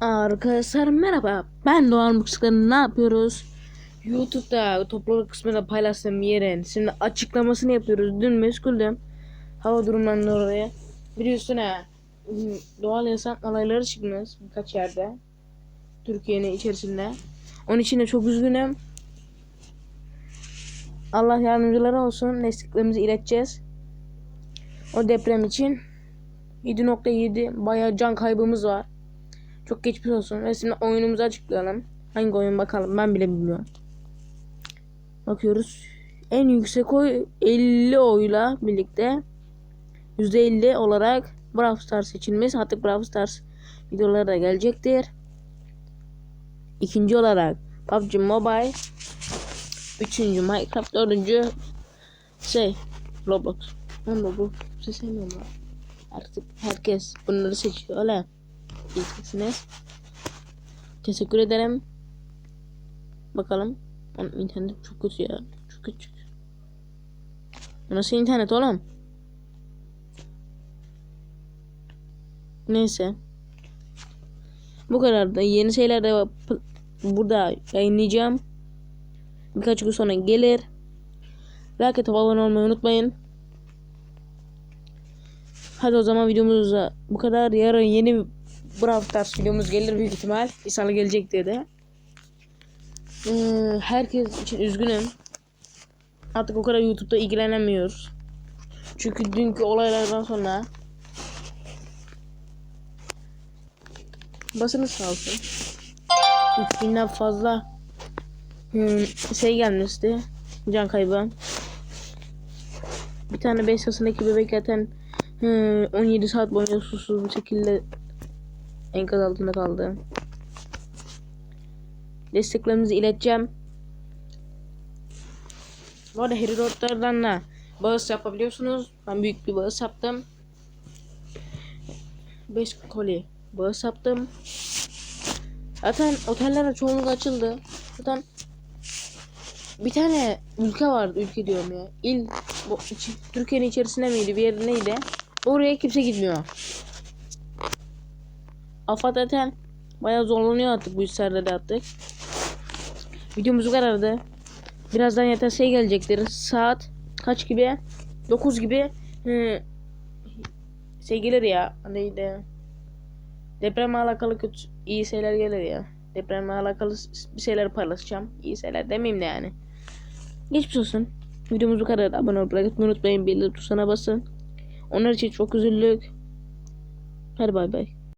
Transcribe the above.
Arkadaşlar merhaba. Ben Doğan Buksuklar'ın ne yapıyoruz? YouTube'da topluluk kısmında paylaştığım yerin şimdi açıklamasını yapıyoruz. Dün meşguldüm. Hava durumlarından oraya. Üstüne ım, doğal yaşam olayları çıkmış birkaç yerde. Türkiye'nin içerisinde. Onun için de çok üzgünüm. Allah yardımcıları olsun. Desteklerimizi ileteceğiz. O deprem için 7.7 bayağı can kaybımız var. Çok geçmiş olsun. Ve şimdi oyunumuzu açıklayalım. Hangi oyun bakalım ben bile bilmiyorum. Bakıyoruz. En yüksek oy 50 oyla birlikte %50 olarak Brawl Stars seçilmiş. Artık Brawl Stars videoları da gelecektir. İkinci olarak PUBG Mobile. Üçüncü Minecraft. Dördüncü şey Roblox. Roblox sevmiyorum lan. Artık herkes bunları seçiyor öyle. İyisiniz. Teşekkür ederim. Bakalım. Oğlum internet çok kötü ya. Çok küçük. Nasıl internet oğlum? Neyse. Bu kadar da yeni şeyler de burada yayınlayacağım. Birkaç gün sonra gelir. Like atıp abone olmayı unutmayın. Hadi o zaman videomuz bu kadar. Yarın yeni Brawl Stars videomuz gelir büyük ihtimal. İnşallah gelecek diye de. Ee, herkes için üzgünüm. Artık o kadar YouTube'da ilgilenemiyoruz. Çünkü dünkü olaylardan sonra basınız sağ olsun. 3000'den fazla hmm, şey gelmişti. Can kaybı. Bir tane 5 yaşındaki bebek zaten hmm, 17 saat boyunca susuz bir şekilde enkaz altında kaldı. Desteklerimizi ileteceğim. Bu arada Harry Road'lardan da bağış yapabiliyorsunuz. Ben büyük bir bağış yaptım. 5 koli bağış yaptım. Zaten oteller de çoğunluk açıldı. Zaten bir tane ülke vardı. Ülke diyorum ya. İl Türkiye'nin içerisinde miydi? Bir yer neydi? Oraya kimse gitmiyor. Afat zaten bayağı zorlanıyor artık bu işlerde de artık. Videomuz bu kadardı. Birazdan yeter şey gelecektir. Saat kaç gibi? 9 gibi hı, şey gelir ya. Neydi? Depremle alakalı kötü iyi şeyler gelir ya. Depremle alakalı bir şeyler paylaşacağım. İyi şeyler demeyeyim de yani. Geçmiş olsun. Videomuz bu kadar. Abone olmayı like unutmayın. Bildirim tuşuna basın. Onlar için çok üzüldük. Hadi bay bay.